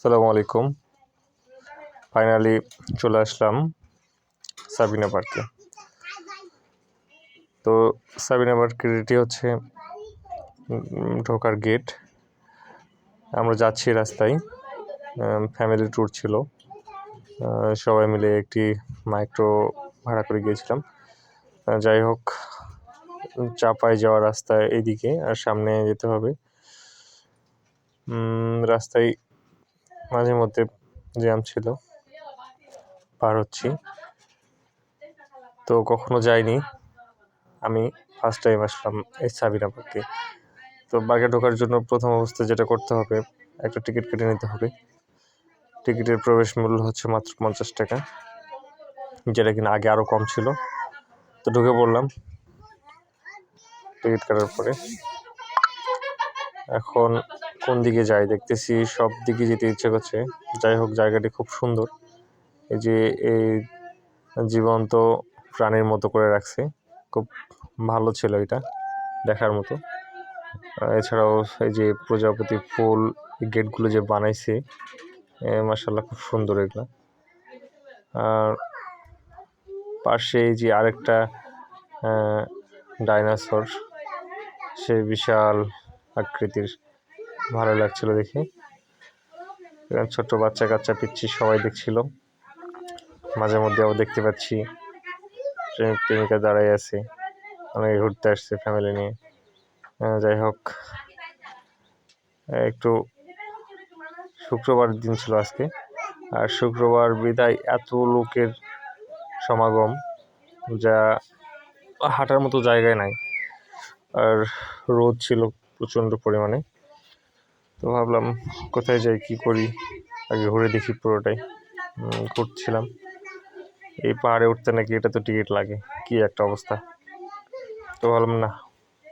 আসসালামু আলাইকুম। ফাইনালি চলে আসলাম সাবিনা পার্কে তো সাবিনা পার্কের এটি হচ্ছে ঢোকার গেট আমরা যাচ্ছি রাস্তায় ফ্যামিলি ট্যুর ছিল। সবাই মিলে একটি মাইক্রো ভাড়া করে গিয়েছিলাম। যাই হোক চাপায় যাওয়ার রাস্তা এদিকে আর সামনে যেতে হবে। রাস্তায় মাঝে মধ্যে জ্যাম ছিল। পার হচ্ছি। তো কখনো যাইনি। আমি ফার্স্ট টাইম আসলাম এই সাবিনা পার্কে তো বাগে ঢোকার জন্য প্রথম অবস্থায় যেটা করতে হবে, একটা টিকিট কেটে নিতে হবে। টিকিটের প্রবেশ মূল্য হচ্ছে মাত্র পঞ্চাশ টাকা, যেটা কিনা আগে আরও কম ছিল। তো ঢুকে পড়লাম টিকিট কাটার পরে। এখন কোন দিকে যাই দেখতেছি, সব দিকে যেতে ইচ্ছে করছে। যাই হোক, জায়গাটি খুব সুন্দর। এই যে এই জীবন্ত প্রাণীর মতো করে রাখছে। খুব ভালো ছিল এটা দেখার মতো। এছাড়াও এই যে প্রজাপতি ফুল গেটগুলো যে বানাইছে মাসাল্লাহ খুব সুন্দর এগুলো। আর পাশে এই যে আরেকটা ডাইনোসর, সে বিশাল আকৃতির ভালো লাগছিল দেখে। ছোট্ট বাচ্চা কাচ্চা পিচ্ছি সবাই দেখছিল। মাঝে মধ্যে আবার দেখতে পাচ্ছি প্রেমিক প্রেমিকা দাঁড়াই আছে, অনেকে ঘুরতে আসছে ফ্যামিলি নিয়ে। যাই হোক, একটু শুক্রবার দিন ছিল আজকে। আর শুক্রবার বিদায় এত লোকের সমাগম যা হাঁটার মতো জায়গায় নাই। আর রোদ ছিল প্রচণ্ড পরিমাণে। তো ভাবলাম কোথায় যাই, কি করি? আগে ঘুরে দেখি পুরোটাই। ঘুরছিলাম। এই পাহাড়ে উঠতে নাকি এটা তো টিকিট লাগে, কি একটা অবস্থা। তো ভাবলাম, না,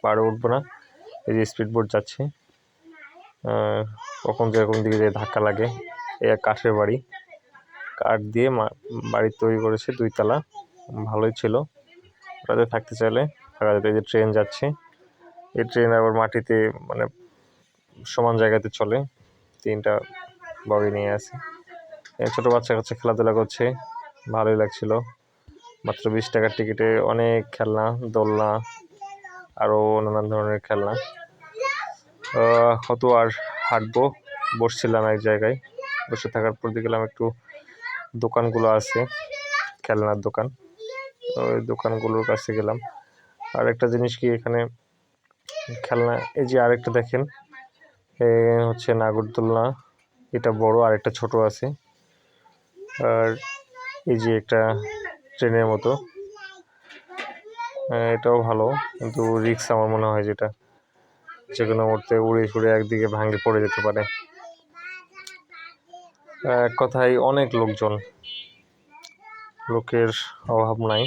পাহাড়ে উঠবো না। এই যে স্পিড বোট যাচ্ছে কখন যে কোন দিকে যে ধাক্কা লাগে, এই এক কাঠের বাড়ি। কাঠ দিয়ে বাড়ি তৈরি করেছে দুইতলা ভালোই ছিল। ওটাতে থাকতে চাইলে, থাকা যেত এই যে ট্রেন যাচ্ছে। এই ট্রেন আবার মাটিতে মানে সমান জায়গাতে চলে। তিনটা বগি নিয়ে আছে। ছোটো বাচ্চা কাচ্চা খেলাধুলা করছে। ভালোই লাগছিল। মাত্র বিশ টাকার টিকিটে অনেক খেলনা দোলনা আরও নানান ধরনের খেলনা। আহ, কত আর হাঁটবো। বসছিলাম এক জায়গায়। বসে থাকার পর দেখলাম একটু দোকানগুলো আছে। খেলনার দোকান। ওই দোকানগুলোর কাছে গেলাম। আর একটা জিনিস কি এখানে খেলনা এই যে আরেকটা দেখেন। হচ্ছে নাগরদোলনা। এটা বড় আর একটা ছোট আছে। আর এই যে একটা ট্রেনের মতো। এটাও ভালো, কিন্তু রিক্স আমার মনে হয় যেটা যে কোনো মুহূর্তে উড়ে ছুড়ে একদিকে ভাঙে পড়ে যেতে পারে। এক কথায় অনেক লোকজন, লোকের অভাব নাই।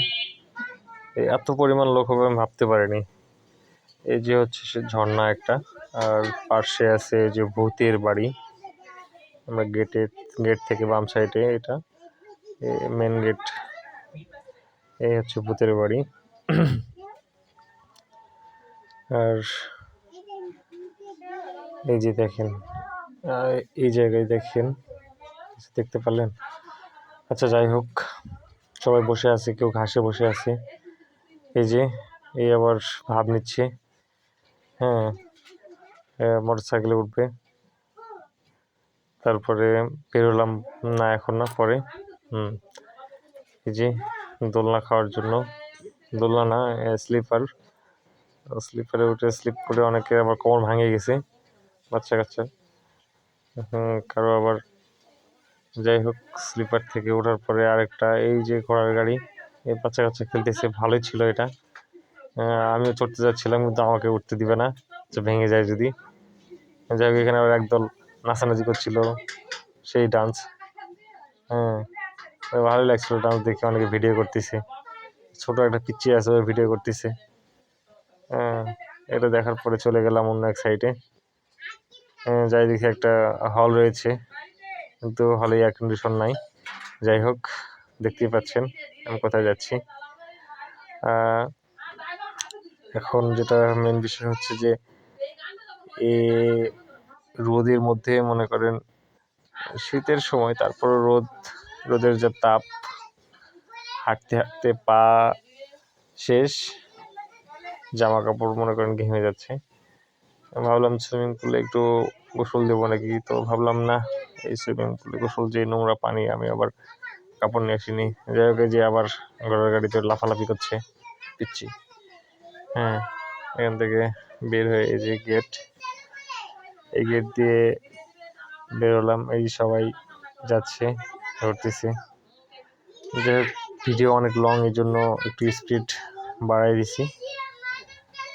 এত পরিমাণ লোক হবে আমি ভাবতে পারিনি। এই যে হচ্ছে সে ঝর্ণা একটা। আর পাশে আছে যে ভূতের বাড়ি। আমরা গেটে গেট থেকে বাম সাইডে এটা। মেন গেট এই হচ্ছে ভূতের বাড়ি। আর এই যে দেখেন এই জায়গায় দেখেন দেখতে পারলেন? আচ্ছা যাই হোক, সবাই বসে আছে, কেউ ঘাসে বসে আছে। এই যে, এই আবার ভাব নিচ্ছে। হ্যাঁ মোটর সাইকেলে উঠবে। তারপরে বেরোলাম, না এখন না, পরে। হুম, এই যে দোলনা খাওয়ার জন্য। দোলনা না স্লিপার। স্লিপারে উঠে স্লিপ করে অনেকে আবার কোমর ভাঙে গেছে বাচ্চা কাচ্চা কারও আবার যাই হোক, স্লিপার থেকে ওঠার পরে আরেকটা, এই যে ঘোড়ার গাড়ি, এই বাচ্চা কাচ্চা খেলতেছে, ভালোই ছিল এটা। আমিও চড়তে যাচ্ছিলাম, কিন্তু আমাকে উঠতে দিবে না ভেঙে যায় যদি। যাই হোক এখানে আবার একদল নাচানাচি করছিল, সেই ডান্স হ্যাঁ তো ভালোই লাগছিল ডান্স দেখে, অনেকে ভিডিও করতেছে। ছোট একটা পিচ্ছি আছে ভিডিও করতেছে। হ্যাঁ এটা দেখার পরে চলে গেলাম অন্য এক সাইডে যাই দেখি একটা হল রয়েছে, কিন্তু হলে এয়ার কন্ডিশন নাই। যাই হোক, দেখতেই পাচ্ছেন, আমি কোথায় যাচ্ছি। এখন যেটা মেন বিষয় হচ্ছে যে এ রোদের মধ্যে মনে করেন শীতের সময় তারপর রোদ, রোদের যে তাপ, হাঁটতে হাঁটতে পা শেষ জামা কাপড় মনে করেন ঘেমে যাচ্ছে। ভাবলাম সুইমিং পুলে একটু গোসল দেবো নাকি? তো ভাবলাম না, এই সুইমিং পুলে গোসল যে নোংরা পানি আমি আবার কাপড় নিয়ে আসিনি। যাই হোক যে আবার ঘরের গাড়িতে লাফালাফি করছে, পিচ্ছি। হ্যাঁ এখান থেকে বের হয়ে এই যে গেট এই গেট দিয়ে বেরোলাম। এই সবাই যাচ্ছে ঘুরতেছে যাই হোক ভিডিও অনেক লং এই জন্য একটু স্পিড বাড়াই দিছি।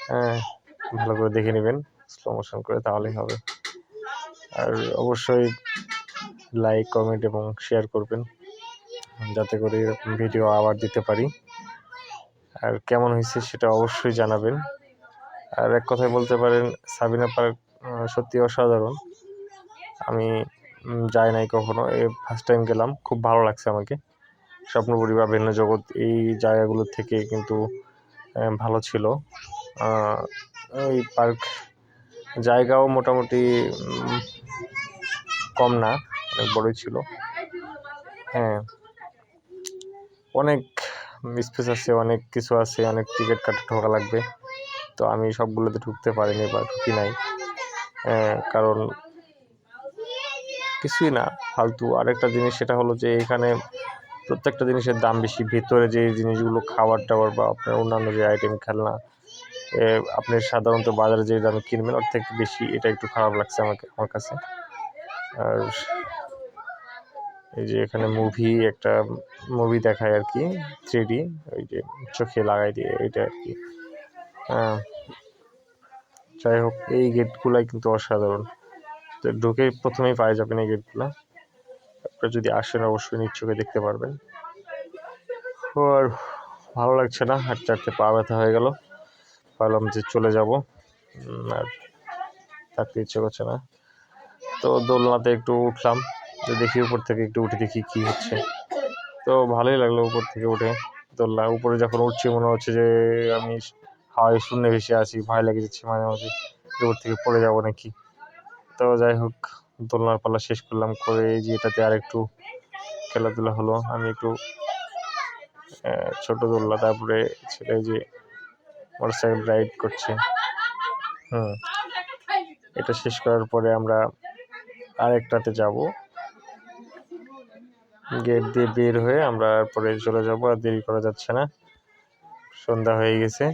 হ্যাঁ ভালো করে দেখে নেবেন স্লো মোশন করে তাহলেই হবে। আর অবশ্যই লাইক কমেন্ট এবং শেয়ার করবেন, যাতে করে এরকম ভিডিও আবার দিতে পারি। আর কেমন হয়েছে সেটা অবশ্যই জানাবেন। আর এক কথায় বলতে পারেন, সাবিনা পার্ক সত্যি অসাধারণ। আমি যাই নাই কখনো, এ ফার্স্ট টাইম গেলাম, খুব ভালো লাগছে আমাকে। স্বপ্নপুরী বা ভিন্ন জগৎ, এই জায়গাগুলো থেকে কিন্তু ভালো ছিল। এই পার্ক জায়গাও মোটামুটি কম না, অনেক বড়ই ছিল। হ্যাঁ অনেক স্পেস আছে, অনেক কিছু আছে, অনেক টিকিট কাটা ঢোকা লাগবে। তো আমি সবগুলোতে ঢুকতে পারিনি বা ঢুকি নাই। কারণ কিছুই না, ফালতু। আরেকটা জিনিস সেটা হলো যে এখানে প্রত্যেকটা জিনিসের দাম বেশি। ভেতরে যে জিনিসগুলো খাবার টাবার বা আপনার অন্যান্য যে আইটেম খেলনা আপনি সাধারণত বাজারে যে দামে কিনবেন, ওর থেকে বেশি এটা একটু খারাপ লাগছে আমাকে, আমার কাছে। আর এই যে এখানে মুভি একটা মুভি দেখায় আর কি থ্রি ওই যে চোখে লাগাই দিয়ে, এটা আর কি। হ্যাঁ। যাই হোক এই গেটগুলাই কিন্তু অসাধারণ। তো ঢুকে প্রথমেই পাওয়া যাবেন এই গেটগুলো আপনারা যদি আসেন, অবশ্যই চোখে দেখতে পারবেন। আর ভালো লাগছে না? হাঁটতে হাঁটতে পা ব্যথা হয়ে গেল। ভাবলাম যে চলে যাব। আর থাকতে ইচ্ছে করছে না। তো দোলনাতে একটু উঠলাম। তো দেখি উপর থেকে একটু উঠে দেখি কি হচ্ছে। তো ভালোই লাগল উপর থেকে উঠে। দোলনা, উপরে যখন উঠছি, মনে হচ্ছে যে আমি হাওয়ায় শূন্য ভেসে আছি ভয় লেগে যাচ্ছে মাঝে মাঝে উপর থেকে পড়ে যাব নাকি। তো যাই হোক, দোলনার পালা শেষ করলাম, করে যে এটাতে আর একটু খেলাধুলা হলো। আমি একটু ছোট দোলনা, তারপরে ছেলে যে মোটরসাইকেল রাইড করছে। হুম, এটা শেষ করার পরে আমরা আরেকটাতে যাব। গেট দিয়ে বের হয়ে আমরা পরে চলে যাব, আর দেরি করা যাচ্ছে না। সন্ধ্যা হয়ে গেছে।